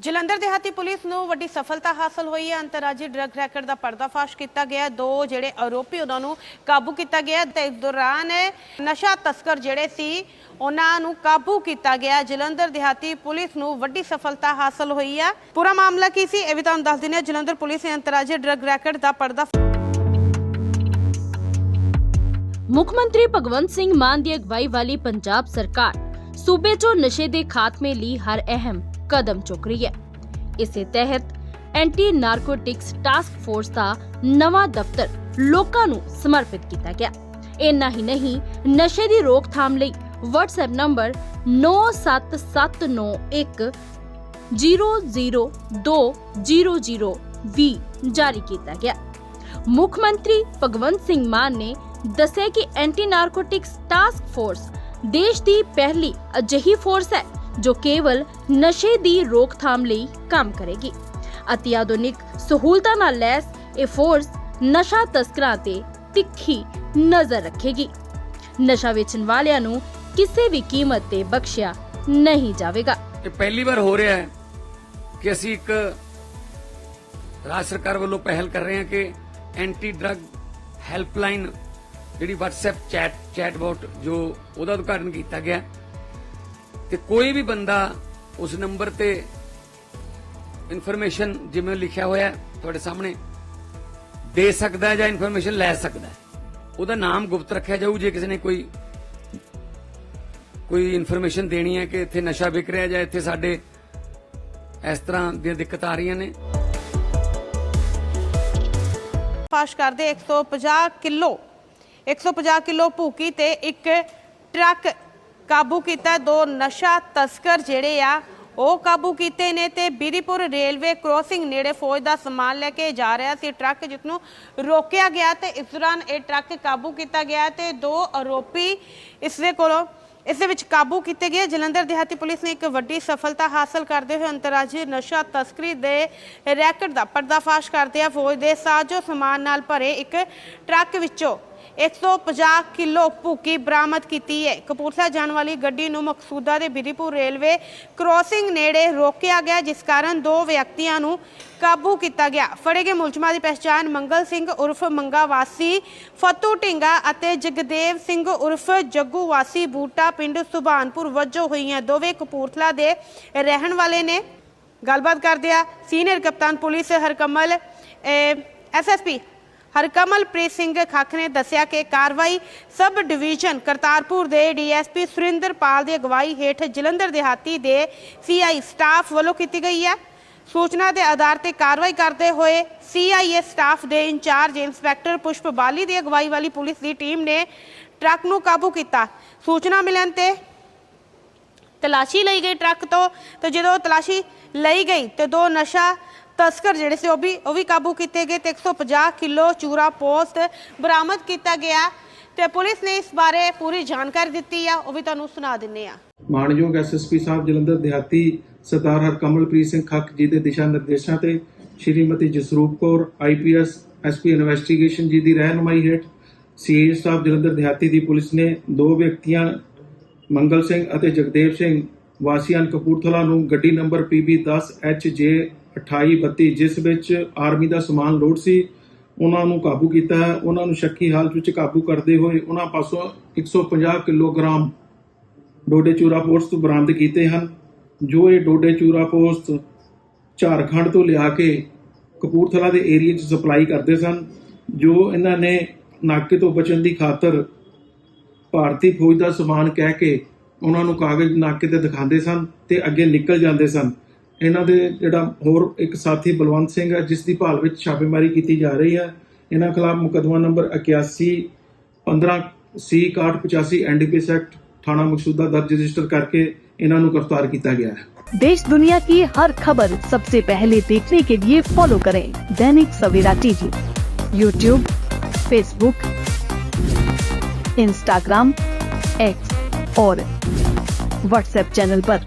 ਜਲੰਧਰ ਦਿਹਾਤੀ ਪੁਲਿਸ ਨੂੰ ਵੱਡੀ ਸਫਲਤਾ ਹਾਸਲ ਹੋਈ ਹੈ। ਅੰਤਰਰਾਜੀ ਡਰੱਗ ਰੈਕਟ ਦਾ ਪਰਦਾਫਾਸ਼ ਕੀਤਾ ਗਿਆ ਦੋ ਜਿਹੜੇ ਆਰੋਪੀ ਉਹਨਾਂ ਨੂੰ ਕਾਬੂ ਕੀਤਾ ਗਿਆ ਤੇ ਇਸ ਦੌਰਾਨ ਨਸ਼ਾ ਤਸਕਰ ਜਿਹੜੇ ਸੀ, ਉਹਨਾਂ ਨੂੰ ਕਾਬੂ ਕੀਤਾ ਗਿਆ ਜਲੰਧਰ ਦਿਹਾਤੀ ਪੁਲਿਸ ਨੂੰ ਵੱਡੀ ਸਫਲਤਾ ਹਾਸਲ ਹੋਈ ਹੈ। ਪੂਰਾ ਮਾਮਲਾ ਕੀ ਸੀ, ਇਹ ਵੀ ਤੁਹਾਨੂੰ ਦੱਸ ਦਿੰਦੇ ਹਾਂ। ਜਲੰਧਰ ਪੁਲਿਸ ਨੇ ਅੰਤਰਰਾਜੀ ਡਰੱਗ ਰੈਕਟ ਦਾ ਪਰਦਾ ਮੁੱਖ ਮੰਤਰੀ ਭਗਵੰਤ ਸਿੰਘ ਮਾਨ ਦੀ ਅਗਵਾਈ ਵਾਲੀ ਪੰਜਾਬ ਸਰਕਾਰ ਸੂਬੇ 'ਚੋਂ ਨਸ਼ੇ ਦੇ ਖਾਤਮੇ ਲਈ ਹਰ ਅਹਿਮ ਕਦਮ ਚੁੱਕ ਰਹੀ ਹੈ। ਇਸੇ ਤਹਿਤ ਐਂਟੀ ਨਾਰਕੋਟਿਕਸ ਟਾਸਕ ਫੋਰਸ ਦਾ ਨਵਾਂ ਦਫ਼ਤਰ ਲੋਕਾਂ ਨੂੰ ਸਮਰਪਿਤ ਕੀਤਾ ਗਿਆ। ਇੰਨਾ ਹੀ ਨਹੀਂ, ਨਸ਼ੇ ਦੀ ਰੋਕਥਾਮ ਲਈ WhatsApp ਨੰਬਰ 97791 00200 ਵੀ ਜਾਰੀ ਕੀਤਾ ਗਿਆ। ਮੁੱਖ ਮੰਤਰੀ ਭਗਵੰਤ ਸਿੰਘ ਮਾਨ ਨੇ ਦੱਸਿਆ ਕਿ ਐਂਟੀ ਨਾਰਕੋਟਿਕਸ ਟਾਸਕ ਫੋਰਸ ਦੇਸ਼ ਦੀ ਪਹਿਲੀ ਅਜਿਹੀ ਫੋਰਸ ਹੈ ਜੋ ਕੇਵਲ ਨਸ਼ੇ ਦੀ ਰੋਕਥਾਮ ਲਈ ਕੰਮ ਕਰੇਗੀ। ਅਤੀ ਆਧੁਨਿਕ ਸਹੂਲਤਾਂ ਨਾਲ ਲੈਸ, ਇਹ ਫੋਰਸ ਨਸ਼ਾ ਤਸਕਰਾਂ ਤੇ ਤਿੱਖੀ ਨਜ਼ਰ ਰੱਖੇਗੀ। ਨਸ਼ਾ ਵੇਚਣ ਵਾਲਿਆਂ ਨੂੰ ਕਿਸੇ ਵੀ ਕੀਮਤ ਤੇ ਬਖਸ਼ਿਆ ਨਹੀਂ ਜਾਵੇਗਾ। ਇਹ ਪਹਿਲੀ ਵਾਰ ਹੋ ਰਿਹਾ ਹੈ ਕਿ ਅਸੀਂ ਇੱਕ ਰਾਜ ਸਰਕਾਰ ਵੱਲੋਂ ਪਹਿਲ ਕਰ ਰਹੇ ਹਾਂ ਕਿ ਐਂਟੀ ਡਰੱਗ ਹੈਲਪਲਾਈਨ ਜਿਹੜੀ WhatsApp ਚੈਟ ਚੈਟਬੋਟ ਜੋ ਉਹਦਾ ਉਦਘਾਟਨ ਕੀਤਾ ਗਿਆ ਤੇ ਕੋਈ ਵੀ ਬੰਦਾ ਉਸ ਨੰਬਰ ਤੇ ਇਨਫੋਰਮੇਸ਼ਨ ਜਿਵੇਂ ਲਿਖਿਆ ਹੋਇਆ ਤੁਹਾਡੇ ਸਾਹਮਣੇ ਦੇ ਸਕਦਾ ਹੈ ਜਾਂ ਇਨਫੋਰਮੇਸ਼ਨ ਲੈ ਸਕਦਾ ਹੈ। ਉਹਦਾ ਨਾਮ ਗੁਪਤ ਰੱਖਿਆ ਜਾਊ ਜੇ ਕਿਸੇ ਨੇ ਕੋਈ ਕੋਈ ਇਨਫੋਰਮੇਸ਼ਨ ਦੇਣੀ ਹੈ ਕਿ ਇੱਥੇ ਨਸ਼ਾ ਵਿਕ ਰਿਹਾ ਜਾਂ ਇੱਥੇ ਸਾਡੇ ਇਸ ਤਰ੍ਹਾਂ ਦੀਆਂ ਦਿੱਕਤਾਂ ਆ ਰਹੀਆਂ ਨੇ। ਫਾਸ਼ ਕਰਦੇ 150 ਕਿਲੋ 150 ਕਿਲੋ ਭੂਕੀ ਤੇ ਇੱਕ ਟਰੱਕ ਕਾਬੂ ਕੀਤਾ ਦੋ ਨਸ਼ਾ ਤਸਕਰ ਜਿਹੜੇ ਆ, ਉਹ ਕਾਬੂ ਕੀਤੇ ਨੇ ਤੇ ਬੀਰੀਪੁਰ ਰੇਲਵੇ ਕ੍ਰੋਸਿੰਗ ਨੇੜੇ ਫੌਜ ਦਾ ਸਮਾਨ ਲੈ ਕੇ ਜਾ ਰਿਹਾ ਸੀ। ਟਰੱਕ ਜਿਸ ਨੂੰ ਰੋਕਿਆ ਗਿਆ ਤੇ ਇਸ ਦੌਰਾਨ ਇਹ ਟਰੱਕ ਕਾਬੂ ਕੀਤਾ ਗਿਆ ਤੇ ਦੋ ਆਰੋਪੀ ਇਸ ਦੇ ਕੋਲੋਂ, ਇਸ ਦੇ ਵਿੱਚ ਕਾਬੂ ਕੀਤੇ ਗਏ। ਜਲੰਧਰ ਦਿਹਾਤੀ ਪੁਲਿਸ ਨੇ ਇੱਕ ਵੱਡੀ ਸਫਲਤਾ ਹਾਸਲ ਕਰਦੇ ਹੋਏ ਅੰਤਰਰਾਜੀ ਨਸ਼ਾ ਤਸਕਰੀ ਦੇ ਰੈਕਟ ਦਾ ਪਰਦਾਫਾਸ਼ ਕਰਦੇ ਆ। ਫੌਜ ਦੇ ਸਾਜੋ ਸਮਾਨ ਨਾਲ ਭਰੇ ਇੱਕ ਟਰੱਕ ਵਿੱਚੋਂ 150 ਕਿਲੋ ਭੂਕੀ ਬਰਾਮਦ ਕੀਤੀ ਹੈ। ਕਪੂਰਥਲਾ ਜਾਣ ਵਾਲੀ ਗੱਡੀ ਨੂੰ ਮਕਸੂਦਾ ਦੇ ਬਿਧੀਪੁਰ ਰੇਲਵੇ ਕ੍ਰੋਸਿੰਗ ਨੇੜੇ ਰੋਕਿਆ ਗਿਆ, ਜਿਸ ਕਾਰਨ ਦੋ ਵਿਅਕਤੀਆਂ ਨੂੰ ਕਾਬੂ ਕੀਤਾ ਗਿਆ। ਫੜੇ ਗਏ ਮੁਲਜ਼ਮਾਂ ਦੀ ਪਛਾਣ ਮੰਗਲ ਸਿੰਘ ਉਰਫ ਮੰਗਾ ਵਾਸੀ, ਫਤੂ ਢਿੰਗਾ ਅਤੇ ਜਗਦੇਵ ਸਿੰਘ ਉਰਫ ਜੱਗੂ ਵਾਸੀ ਬੂਟਾ ਪਿੰਡ ਸੁਭਾਨਪੁਰ ਵਜੋਂ ਹੋਈਆਂ ਦੋਵੇਂ ਕਪੂਰਥਲਾ ਦੇ ਰਹਿਣ ਵਾਲੇ ਨੇ। ਗੱਲਬਾਤ ਕਰਦੇ ਆ ਸੀਨੀਅਰ ਕਪਤਾਨ ਪੁਲਿਸ ਹਰਕਮਲ ਐਸਐਸਪੀ ਹਰਕਮਲਪ੍ਰੀਤ ਸਿੰਘ ਖੱਖ ਨੇ ਦੱਸਿਆ ਕਿ ਕਾਰਵਾਈ ਸਬ ਡਿਵੀਜ਼ਨ ਕਰਤਾਰਪੁਰ ਦੇ ਡੀਐਸਪੀ ਸੁਰਿੰਦਰਪਾਲ ਦੀ ਅਗਵਾਈ ਹੇਠ ਜਲੰਧਰ ਦਿਹਾਤੀ ਦੇ ਸੀਆਈ ਸਟਾਫ ਵੱਲੋਂ ਕੀਤੀ ਗਈ ਹੈ। ਸੂਚਨਾ ਦੇ ਆਧਾਰ ਤੇ ਕਾਰਵਾਈ ਕਰਦੇ ਹੋਏ ਸੀਆਈਏ ਸਟਾਫ ਦੇ in charge inspector Pushp Bali ਦੀ ਅਗਵਾਈ ਵਾਲੀ ਪੁਲਿਸ ਦੀ ਟੀਮ ਨੇ ਟਰੱਕ ਨੂੰ ਕਾਬੂ ਕੀਤਾ। ਸੂਚਨਾ ਮਿਲਣ ਤੇ ਤਲਾਸ਼ੀ ਲਈ ਗਈ ਟਰੱਕ ਤੋਂ ਤੇ ਜਦੋਂ ਤਲਾਸ਼ੀ ਲਈ ਗਈ ਤੇ ਦੋ ਨਸ਼ਾ ਤਸਕਰ ਜਿਹੜੇ ਸੀ ਉਹ ਵੀ ਉਹ ਵੀ ਕਾਬੂ ਕੀਤੇ ਗਏ ਤੇ 150 ਕਿਲੋ ਚੂਰਾ ਪੋਸਟ ਬਰਾਮਦ ਕੀਤਾ ਗਿਆ ਤੇ ਪੁਲਿਸ ਨੇ ਇਸ ਬਾਰੇ ਪੂਰੀ ਜਾਣਕਾਰੀ ਦਿੱਤੀ ਆ, ਉਹ ਵੀ ਤੁਹਾਨੂੰ ਸੁਣਾ ਦਿੰਨੇ ਆ। ਮਾਨਯੋਗ ਐਸਐਸਪੀ ਸਾਹਿਬ ਜਲੰਧਰ ਦਿਹਾਤੀ ਸਰਦਾਰ ਹਰਕਮਲਪ੍ਰੀਤ ਸਿੰਘ ਖੱਕ ਜੀ ਦੇ ਦਿਸ਼ਾ ਨਿਰਦੇਸ਼ਾਂ ਤੇ Shrimati Jasroop Kaur IPS SP investigation ji ਦੀ ਰਹਿਨੁਮਾਈ ਹੇਠ ਸੀਏ ਸਾਹਿਬ ਜਲੰਧਰ ਦਿਹਾਤੀ ਦੀ ਪੁਲਿਸ ਨੇ ਦੋ ਵਿਅਕਤੀਆਂ, ਮੰਗਲ ਸਿੰਘ ਅਤੇ ਜਗਦੇਵ ਸਿੰਘ, ਵਾਸੀਆਂ ਕਪੂਰਥਲਾ ਨੂੰ ਗੱਡੀ ਨੰਬਰ PB 10 HJ 2832 ਜਿਸ ਵਿੱਚ ਆਰਮੀ ਦਾ ਸਮਾਨ ਲੋਡ ਸੀ, ਉਹਨਾਂ ਨੂੰ ਕਾਬੂ ਕੀਤਾ ਹੈ। ਉਹਨਾਂ ਨੂੰ ਸ਼ੱਕੀ ਹਾਲਤ ਵਿੱਚ ਕਾਬੂ ਕਰਦੇ ਹੋਏ ਉਹਨਾਂ ਪਾਸੋਂ 150 ਕਿਲੋਗ੍ਰਾਮ ਡੋਡੇ ਚੂਰਾ ਪੋਸਟ ਬਰਾਮਦ ਕੀਤੇ ਹਨ, ਜੋ ਇਹ ਡੋਡੇ ਚੂਰਾ ਪੋਸਟ ਝਾਰਖੰਡ ਤੋਂ ਲਿਆ ਕੇ ਕਪੂਰਥਲਾ ਦੇ ਏਰੀਆ 'ਚ ਸਪਲਾਈ ਕਰਦੇ ਸਨ, ਜੋ ਇਹਨਾਂ ਨੇ ਨਾਕੇ ਤੋਂ ਬਚਣ ਦੀ ਖਾਤਰ ਭਾਰਤੀ ਫੌਜ ਦਾ ਸਮਾਨ ਕਹਿ ਕੇ ਉਹਨਾਂ ਨੂੰ ਕਾਗਜ਼ ਨਾਕੇ ਤੇ ਦਿਖਾਉਂਦੇ ਸਨ ਤੇ ਅੱਗੇ ਨਿਕਲ ਜਾਂਦੇ ਸਨ। ਇਹਨਾਂ ਦੇ ਜਿਹੜਾ ਹੋਰ ਇੱਕ ਸਾਥੀ ਬਲਵੰਤ ਸਿੰਘ ਹੈ ਜਿਸ ਦੀ ਭਾਲ ਵਿੱਚ ਛਾਪੇਮਾਰੀ ਕੀਤੀ ਜਾ ਰਹੀ ਹੈ ਇਹਨਾਂ ਖਿਲਾਫ ਮੁਕੱਦਮਾ ਨੰਬਰ 81 15 C 6185 ਐਨਡੀਪੀਐਸ ਐਕਟ ਥਾਣਾ ਮਕਸੂਦਾ ਦਰਜ ਰਜਿਸਟਰ ਕਰਕੇ ਇਹਨਾਂ ਨੂੰ ਗ੍ਰਿਫਤਾਰ ਕੀਤਾ ਗਿਆ ਹੈ देश दुनिया की हर खबर सबसे पहले देखने के लिए फॉलो करें Dainik Savera TV YouTube Facebook Instagram X और व्हाट्सएप चैनल पर।